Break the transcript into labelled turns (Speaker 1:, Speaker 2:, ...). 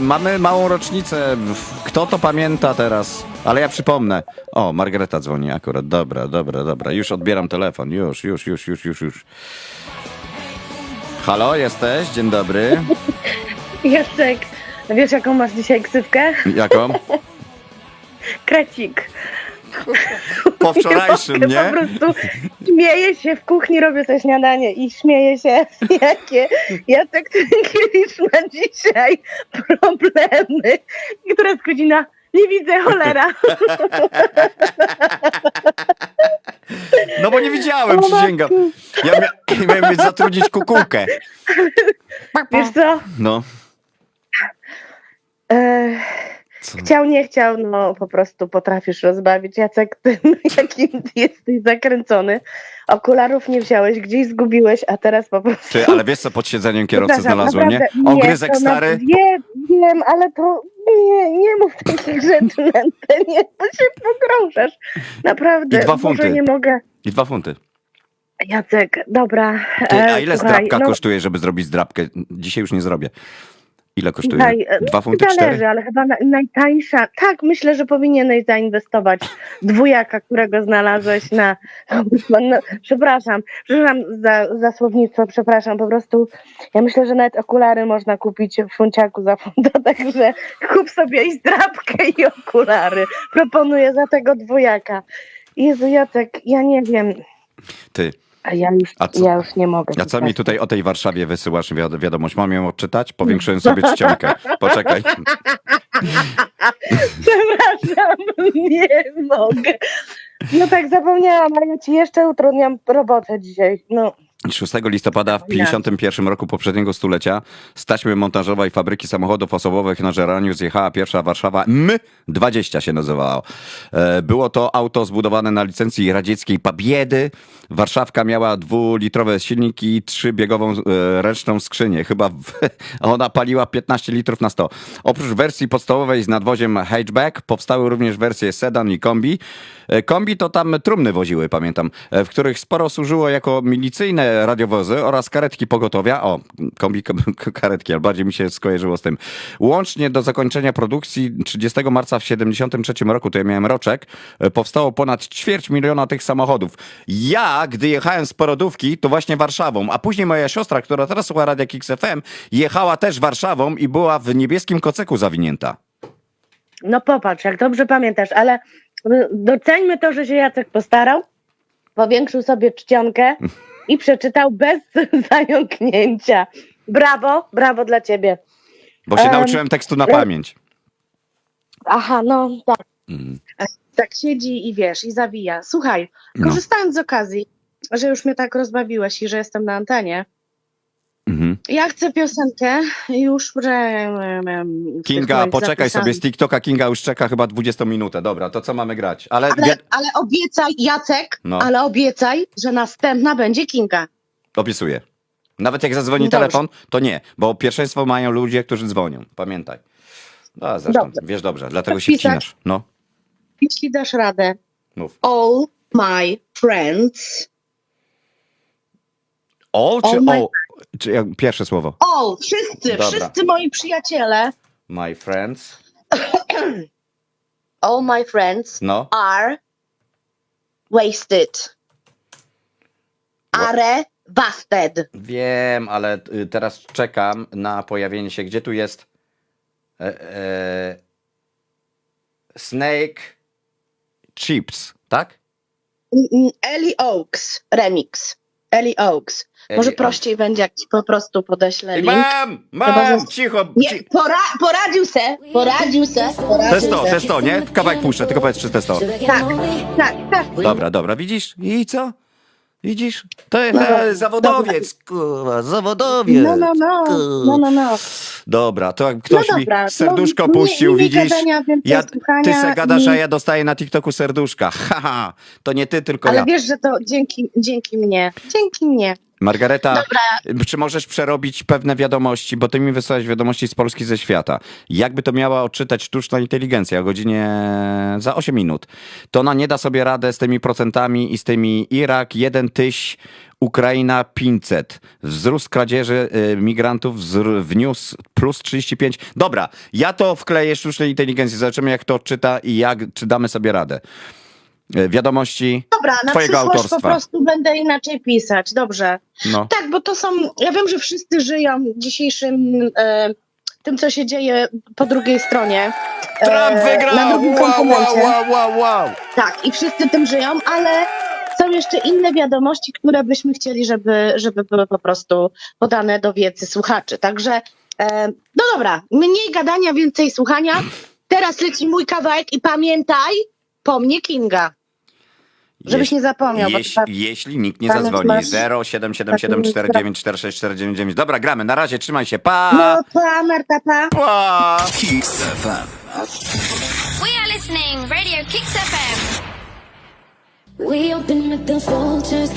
Speaker 1: Mamy małą rocznicę. Kto to pamięta teraz? Ale ja przypomnę. O, Margareta dzwoni akurat. Dobra, dobra, dobra. Już odbieram telefon. Już, już, już, już, już, już. Halo, jesteś? Dzień dobry.
Speaker 2: Jacek, wiesz jaką masz dzisiaj ksywkę?
Speaker 1: Jaką?
Speaker 2: Krecik.
Speaker 1: Po wczorajszym, nie?
Speaker 2: Po prostu śmieję się w kuchni, robię sobie śniadanie i śmieję się, jakie Jacek Tykiewicz ma dzisiaj problemy. I teraz godzina, nie widzę, cholera.
Speaker 1: No bo nie widziałem, przysięgam. Ja mia- miałem mieć zatrudnić kukułkę.
Speaker 2: Wiesz co?
Speaker 1: No.
Speaker 2: E? Chciał, nie chciał, no po prostu potrafisz rozbawić. Jacek, ty, jakim ty jesteś zakręcony. Okularów nie wziąłeś, gdzieś zgubiłeś, a teraz po prostu...
Speaker 1: Ty, ale wiesz co pod siedzeniem kierowcy znalazłem, nie? Ogryzek
Speaker 2: na-
Speaker 1: stary.
Speaker 2: Wiem, wiem, ale to nie, nie mów takich rzeczy na antenie, bo się pogrążasz. Naprawdę,
Speaker 1: I dwa
Speaker 2: Boże,
Speaker 1: funty.
Speaker 2: nie mogę.
Speaker 1: I dwa funty.
Speaker 2: Jacek, dobra.
Speaker 1: Ty,
Speaker 2: e,
Speaker 1: a ile
Speaker 2: słuchaj,
Speaker 1: zdrabka
Speaker 2: no,
Speaker 1: kosztuje, żeby zrobić zdrabkę? Dzisiaj już nie zrobię. Ile kosztuje?
Speaker 2: Słuchaj, e,
Speaker 1: Dwa funty,
Speaker 2: Zależy,
Speaker 1: cztery?
Speaker 2: ale chyba na, najtańsza. Tak, myślę, że powinieneś zainwestować dwójaka, którego znalazłeś na. No, przepraszam, przepraszam za, za słownictwo, przepraszam. Po prostu ja myślę, że nawet okulary można kupić w funciaku za funta, także kup sobie i zdrabkę i okulary. Proponuję za tego dwójaka. Jezu, Jacek, ja nie wiem.
Speaker 1: Ty,
Speaker 2: ja już,
Speaker 1: A co-
Speaker 2: ja już nie mogę.
Speaker 1: a co mi tutaj o tej Warszawie wysyłasz wiad- wiadomość? Mam ją odczytać? Powiększyłem sobie czcionkę. Poczekaj.
Speaker 2: Przepraszam, nie mogę. No tak zapomniałam, ale ja ci jeszcze utrudniam robotę dzisiaj. No,
Speaker 1: 6 listopada w 51 roku poprzedniego stulecia z taśmy montażowej fabryki samochodów osobowych na Żeraniu zjechała pierwsza Warszawa M20 się nazywało. E, Było to auto zbudowane na licencji radzieckiej Pabiedy. Warszawka miała dwulitrowe silniki i trzybiegową e, ręczną skrzynię. Chyba w, ona paliła 15 litrów na 100. Oprócz wersji podstawowej z nadwoziem hatchback powstały również wersje sedan i kombi. E, Kombi to tam trumny woziły, pamiętam, w których sporo służyło jako milicyjne radiowozy oraz karetki pogotowia. O, kombi, kom- karetki, ale bardziej mi się skojarzyło z tym. Łącznie do zakończenia produkcji 30 marca w 73 roku, to ja miałem roczek, e, powstało ponad ćwierć miliona tych samochodów. Ja, gdy jechałem z porodówki, to właśnie Warszawą, a później moja siostra, która teraz słucha Radia Kix FM, jechała też Warszawą i była w niebieskim koceku zawinięta.
Speaker 2: no popatrz, jak dobrze pamiętasz, ale y, doceńmy to, że się Jacek postarał, powiększył sobie czcionkę i przeczytał bez zająknięcia. Brawo, brawo dla ciebie.
Speaker 1: Bo się
Speaker 2: Em,
Speaker 1: nauczyłem tekstu na pamięć.
Speaker 2: Aha, no tak.
Speaker 1: Mm.
Speaker 2: Tak siedzi i wiesz, i zawija. Słuchaj,
Speaker 1: No.
Speaker 2: korzystając z okazji, że już mnie tak rozbawiłeś i że jestem na antenie,
Speaker 1: Mhm.
Speaker 2: Ja chcę piosenkę już,
Speaker 1: Kinga, poczekaj sobie z TikToka. Kinga już czeka chyba 20 minutę. Dobra, to co mamy grać? Ale,
Speaker 2: Ale, ale obiecaj, Jacek,
Speaker 1: No.
Speaker 2: ale obiecaj, że następna będzie Kinga.
Speaker 1: obiecuję. Nawet jak zadzwoni
Speaker 2: Dobrze.
Speaker 1: telefon, to nie, bo pierwszeństwo mają ludzie, którzy dzwonią. Pamiętaj. No, zresztą,
Speaker 2: Dobrze.
Speaker 1: wiesz dobrze, dlatego się
Speaker 2: Podpisać?
Speaker 1: wcinasz. No,
Speaker 2: Jeśli dasz radę.
Speaker 1: mów.
Speaker 2: All my friends.
Speaker 1: All
Speaker 2: All my-
Speaker 1: all? Czy jak, pierwsze słowo.
Speaker 2: All, wszyscy,
Speaker 1: Dobra.
Speaker 2: wszyscy moi przyjaciele.
Speaker 1: My friends.
Speaker 2: All my friends
Speaker 1: No.
Speaker 2: are wasted. Are busted.
Speaker 1: Wiem, ale y, teraz czekam na pojawienie się. Gdzie tu jest? E, e, snake Chips, tak?
Speaker 2: Mm, mm, Ellie Oaks remix. Ellie Oaks. Może prościej będzie, jak ci po prostu podeślę link.
Speaker 1: Mam! Mam! Cicho!
Speaker 2: Nie, pora, poradził se, poradził se,
Speaker 1: To
Speaker 2: poradził
Speaker 1: jest to,
Speaker 2: se.
Speaker 1: to jest to, nie? Kawałek puszczę, tylko powiedz, czy to jest to.
Speaker 2: Tak, tak, tak.
Speaker 1: Dobra, dobra, widzisz? I co? Widzisz? To jest e, zawodowiec, kurwa, zawodowiec.
Speaker 2: No, no, no, no, no, no.
Speaker 1: Dobra, to jak ktoś
Speaker 2: no dobra,
Speaker 1: mi serduszko
Speaker 2: no,
Speaker 1: puścił,
Speaker 2: mniej, mniej
Speaker 1: widzisz?
Speaker 2: Gadania,
Speaker 1: Ja, ty se gadasz,
Speaker 2: i-
Speaker 1: a ja dostaję na TikToku serduszka. Haha, to nie ty, tylko
Speaker 2: Ale
Speaker 1: ja.
Speaker 2: wiesz, że to dzięki, dzięki mnie, dzięki mnie.
Speaker 1: Margareta, czy możesz przerobić pewne wiadomości, bo ty mi wysłałeś wiadomości z Polski ze świata. Jakby to miała odczytać sztuczna inteligencja o godzinie za 8 minut, to ona nie da sobie radę z tymi procentami i z tymi Irak 1 tyś, Ukraina 500. Wzrost kradzieży y, migrantów wzr- wniósł plus 35. Dobra, ja to wkleję sztucznej inteligencji, zobaczymy jak to odczyta i jak, czy damy sobie radę. Y, Wiadomości
Speaker 2: Dobra, na
Speaker 1: twojego
Speaker 2: przyszłość
Speaker 1: autorstwa.
Speaker 2: po prostu będę inaczej pisać. Dobrze.
Speaker 1: No.
Speaker 2: Tak, bo to są. Ja wiem, że wszyscy żyją dzisiejszym. E, tym, co się dzieje po drugiej stronie. e,
Speaker 1: Trump
Speaker 2: Na
Speaker 1: wygrał!
Speaker 2: drugim
Speaker 1: Wow, wow,
Speaker 2: kontynencie.
Speaker 1: wow, wow, wow!
Speaker 2: Tak, i wszyscy tym żyją, ale są jeszcze inne wiadomości, które byśmy chcieli, żeby, żeby były po prostu podane do wiedzy słuchaczy. Także, e, no dobra, mniej gadania, więcej słuchania. Teraz leci mój kawałek i pamiętaj, po mnie Kinga. Żebyś nie zapomniał. bo
Speaker 1: Jeś,
Speaker 2: to-
Speaker 1: jeśli nikt nie
Speaker 2: Pamięć
Speaker 1: zadzwoni.
Speaker 2: masz?
Speaker 1: 0777494649. Dobra, gramy. Na razie, trzymaj się. Pa!
Speaker 2: No, pa, Marta, pa.
Speaker 1: Pa!
Speaker 3: Kicks FM.
Speaker 4: We are listening Radio Kicks FM.
Speaker 5: We open with the vultures.